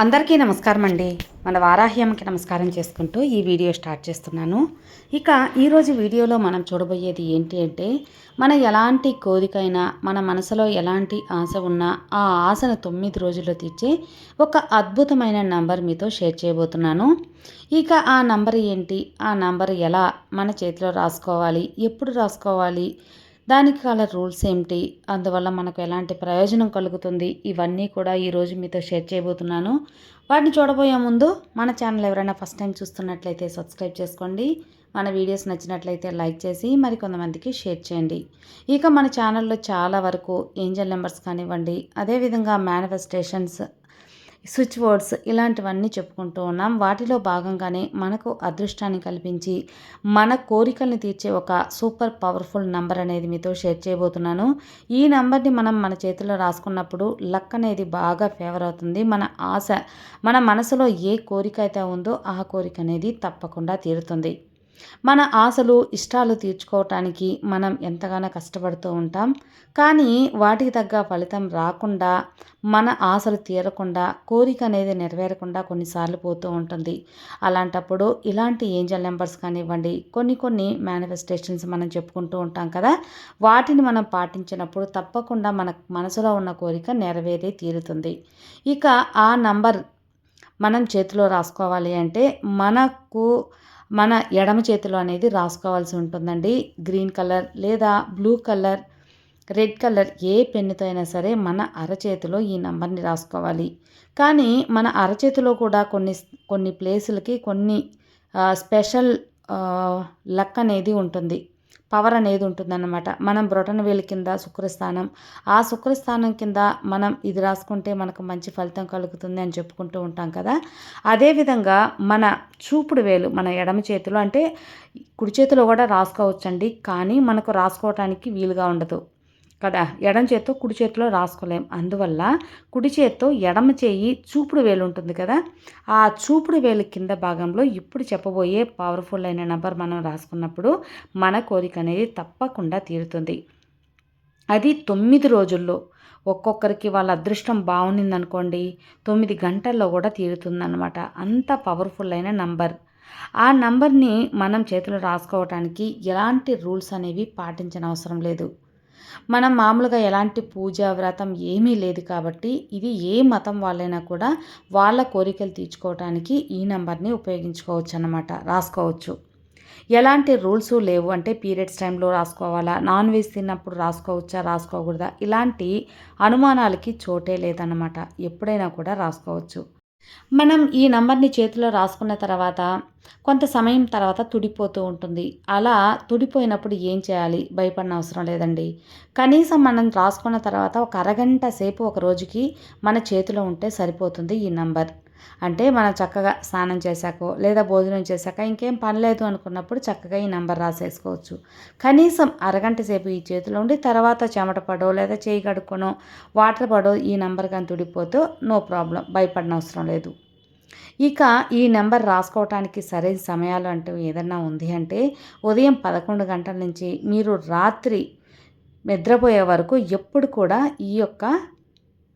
అందరికీ నమస్కారం అండి మన వారాహ్యంకి నమస్కారం చేసుకుంటూ ఈ వీడియో స్టార్ట్ చేస్తున్నాను. ఇక ఈరోజు వీడియోలో మనం చూడబోయేది ఏంటి అంటే మన ఎలాంటి కోరికైనా మన మనసులో ఎలాంటి ఆశ ఉన్నా ఆ ఆశను తొమ్మిది రోజుల్లో తీర్చే ఒక అద్భుతమైన నంబర్ మీతో షేర్ చేయబోతున్నాను. ఇక ఆ నంబర్ ఏంటి? ఆ నంబర్ ఎలా మన చేతిలో రాసుకోవాలి? ఎప్పుడు రాసుకోవాలి? దానికి గల రూల్స్ ఏమిటి? అందువల్ల మనకు ఎలాంటి ప్రయోజనం కలుగుతుంది? ఇవన్నీ కూడా ఈరోజు మీతో షేర్ చేయబోతున్నాను. వాటిని చూడబోయే ముందు మన ఛానల్ ఎవరైనా ఫస్ట్ టైం చూస్తున్నట్లయితే సబ్స్క్రైబ్ చేసుకోండి. మన వీడియోస్ నచ్చినట్లయితే లైక్ చేసి మరికొంతమందికి షేర్ చేయండి. ఇక మన ఛానల్లో చాలా వరకు ఏంజల్ నెంబర్స్ కానివ్వండి అదేవిధంగా మేనిఫెస్టేషన్స్ స్విచ్ బోర్డ్స్ ఇలాంటివన్నీ చెప్పుకుంటూ ఉన్నాం. వాటిలో భాగంగానే మనకు అదృష్టాన్ని కల్పించి మన కోరికల్ని తీర్చే ఒక సూపర్ పవర్ఫుల్ నంబర్ అనేది మీతో షేర్ చేయబోతున్నాను. ఈ నంబర్ని మనం మన చేతిలో రాసుకున్నప్పుడు లక్ అనేది బాగా ఫేవర్ అవుతుంది. మన ఆశ మన మనసులో ఏ కోరిక అయితే ఉందో ఆ కోరిక అనేది తప్పకుండా తీరుతుంది. మన ఆశలు ఇష్టాలు తీర్చుకోవటానికి మనం ఎంతగానో కష్టపడుతూ ఉంటాం. కానీ వాటికి తగ్గ ఫలితం రాకుండా మన ఆశలు తీరకుండా కోరిక అనేది నెరవేరకుండా కొన్నిసార్లు పోతూ ఉంటుంది. అలాంటప్పుడు ఇలాంటి ఏంజల్ నెంబర్స్ కానివ్వండి కొన్ని కొన్ని మేనిఫెస్టేషన్స్ మనం చెప్పుకుంటూ ఉంటాం కదా వాటిని మనం పాటించినప్పుడు తప్పకుండా మన మనసులో ఉన్న కోరిక నెరవేరే తీరుతుంది. ఇక ఆ నంబర్ మనం చేతిలో రాసుకోవాలి అంటే మనకు మన ఎడమ చేతిలో అనేది రాసుకోవాల్సి ఉంటుందండి. గ్రీన్ కలర్ లేదా బ్లూ కలర్ రెడ్ కలర్ ఏ పెన్నుతో అయినా సరే మన అరచేతిలో ఈ నెంబర్ని రాసుకోవాలి. కానీ మన అరచేతిలో కూడా కొన్ని కొన్ని ప్లేసులకి కొన్ని స్పెషల్ లక్ అనేది ఉంటుంది. పవర్ అనేది ఉంటుందన్నమాట. మనం బ్రొటన వేలు కింద శుక్రస్థానం ఆ శుక్రస్థానం కింద మనం ఇది రాసుకుంటే మనకు మంచి ఫలితం కలుగుతుంది అని చెప్పుకుంటూ ఉంటాం కదా. అదేవిధంగా మన చూపుడు వేలు మన ఎడమ చేతిలో అంటే కుడి చేతిలో కూడా రాసుకోవచ్చండి. కానీ మనకు రాసుకోవటానికి వీలుగా ఉండదు. కదా? ఎడమ చేత్తో కుడి చేతిలో రాసుకోలేం. అందువల్ల కుడి చేత్తో ఎడమ చేయి చూపుడు వేలు ఉంటుంది కదా? ఆ చూపుడు వేలు కింద భాగంలో ఇప్పుడు చెప్పబోయే పవర్ఫుల్ అయిన నెంబర్ మనం రాసుకున్నప్పుడు మన కోరిక అనేది తప్పకుండా తీరుతుంది. అది తొమ్మిది రోజుల్లో. ఒక్కొక్కరికి వాళ్ళ అదృష్టం బాగుండిందనుకోండి తొమ్మిది గంటల్లో కూడా తీరుతుందన్నమాట. అంత పవర్ఫుల్ అయిన నంబర్ ఆ నంబర్ని మనం చేతిలో రాసుకోవటానికి ఎలాంటి రూల్స్ అనేవి పాటించిన అవసరం లేదు. మనం మామూలుగా ఎలాంటి పూజ వ్రతం ఏమీ లేదు కాబట్టి ఇది ఏ మతం వాళ్ళైనా కూడా వాళ్ళ కోరికలు తీర్చుకోవడానికి ఈ నెంబర్ని ఉపయోగించుకోవచ్చు అన్నమాట రాసుకోవచ్చు. ఎలాంటి రూల్స్ లేవు అంటే పీరియడ్స్ టైంలో రాసుకోవాలా నాన్ వెజ్ తిన్నప్పుడు రాసుకోవచ్చా రాసుకోకూడదా? ఇలాంటి అనుమానాలకి చోటే లేదన్నమాట. ఎప్పుడైనా కూడా రాసుకోవచ్చు. మనం ఈ నంబర్ని చేతిలో రాసుకున్న తర్వాత కొంత సమయం తర్వాత తుడిపోతూ ఉంటుంది. అలా తుడిపోయినప్పుడు ఏం చేయాలి? భయపడిన అవసరం లేదండి. కనీసం మనం రాసుకున్న తర్వాత ఒక అరగంట సేపు ఒక రోజుకి మన చేతిలో ఉంటే సరిపోతుంది ఈ నంబర్. అంటే మనం చక్కగా స్నానం చేశాకో లేదా భోజనం చేశాక ఇంకేం పని లేదు అనుకున్నప్పుడు చక్కగా ఈ నెంబర్ రాసేసుకోవచ్చు. కనీసం అరగంట సేపు ఈ చేతిలో ఉండి తర్వాత చెమట పడో లేదా చేయి కడుక్కొనో వాటర్ పడో ఈ నెంబర్ కానీ తుడిపోతే నో ప్రాబ్లం భయపడిన అవసరం లేదు. ఇక ఈ నెంబర్ రాసుకోవటానికి సరైన సమయాలు అంటూ ఏదన్నా ఉంది అంటే ఉదయం పదకొండు గంటల నుంచి మీరు రాత్రి నిద్రపోయే వరకు ఎప్పుడు కూడా ఈ యొక్క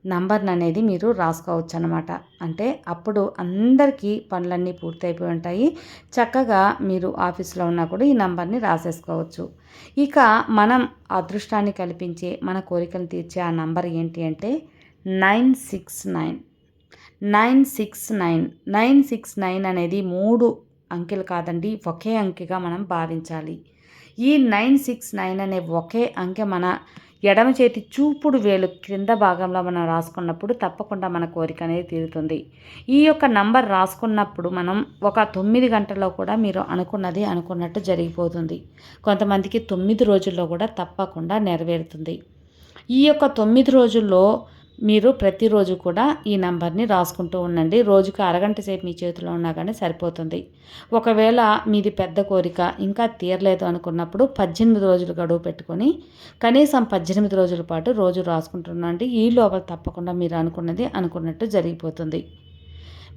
నంబర్ని అనేది మీరు రాసుకోవచ్చు అనమాట అంటే అప్పుడు అందరికీ పనులన్నీ పూర్తయిపోయి ఉంటాయి. చక్కగా మీరు ఆఫీస్లో ఉన్నా కూడా ఈ నంబర్ని రాసేసుకోవచ్చు. ఇక మనం అదృష్టాన్ని కల్పించే మన కోరికలు తీర్చే ఆ నంబర్ ఏంటి అంటే nine six nine. Nine six nine. Nine six nine అనేది మూడు అంకెలు కాదండి ఒకే అంకెగా మనం భావించాలి. ఈ నైన్ సిక్స్ నైన్ అనే ఒకే అంకె మన ఎడమ చేతి చూపుడు వేలు క్రింద భాగంలో మనం రాసుకున్నప్పుడు తప్పకుండా మన కోరిక అనేది తీరుతుంది. ఈ యొక్క నంబర్ రాసుకున్నప్పుడు మనం ఒక తొమ్మిది గంటల్లో కూడా మీరు అనుకున్నది అనుకున్నట్టు జరిగిపోతుంది. కొంతమందికి తొమ్మిది రోజుల్లో కూడా తప్పకుండా నెరవేరుతుంది. ఈ యొక్క తొమ్మిది రోజుల్లో మీరు ప్రతిరోజు కూడా ఈ నెంబర్ని రాసుకుంటూ ఉండండి. రోజుకి అరగంట సేపు మీ చేతిలో ఉన్నా కానీ సరిపోతుంది. ఒకవేళ మీది పెద్ద కోరిక ఇంకా తీరలేదు అనుకున్నప్పుడు పద్దెనిమిది రోజులు గడువు పెట్టుకొని కనీసం పద్దెనిమిది రోజుల పాటు రోజు రాసుకుంటుండండి ఈ లోపల తప్పకుండా మీరు అనుకున్నది అనుకున్నట్టు జరిగిపోతుంది.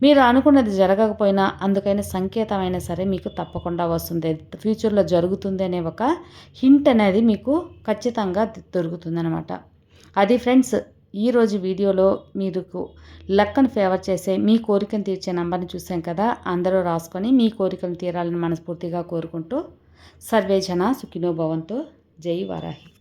మీరు అనుకున్నది జరగకపోయినా అందుకైన సంకేతమైనా సరే మీకు తప్పకుండా వస్తుంది. ఫ్యూచర్లో జరుగుతుంది అనే ఒక హింట్ అనేది మీకు ఖచ్చితంగా దొరుకుతుందనమాట అది ఫ్రెండ్స్ ఈరోజు వీడియోలో మీకు లక్కను ఫేవర్ చేసే మీ కోరికను తీర్చే నంబర్ని చూసాం కదా? అందరూ రాసుకొని మీ కోరికలు తీరాలని మనస్ఫూర్తిగా కోరుకుంటూ సర్వేజన సుఖినోభవంతో జై వారాహి.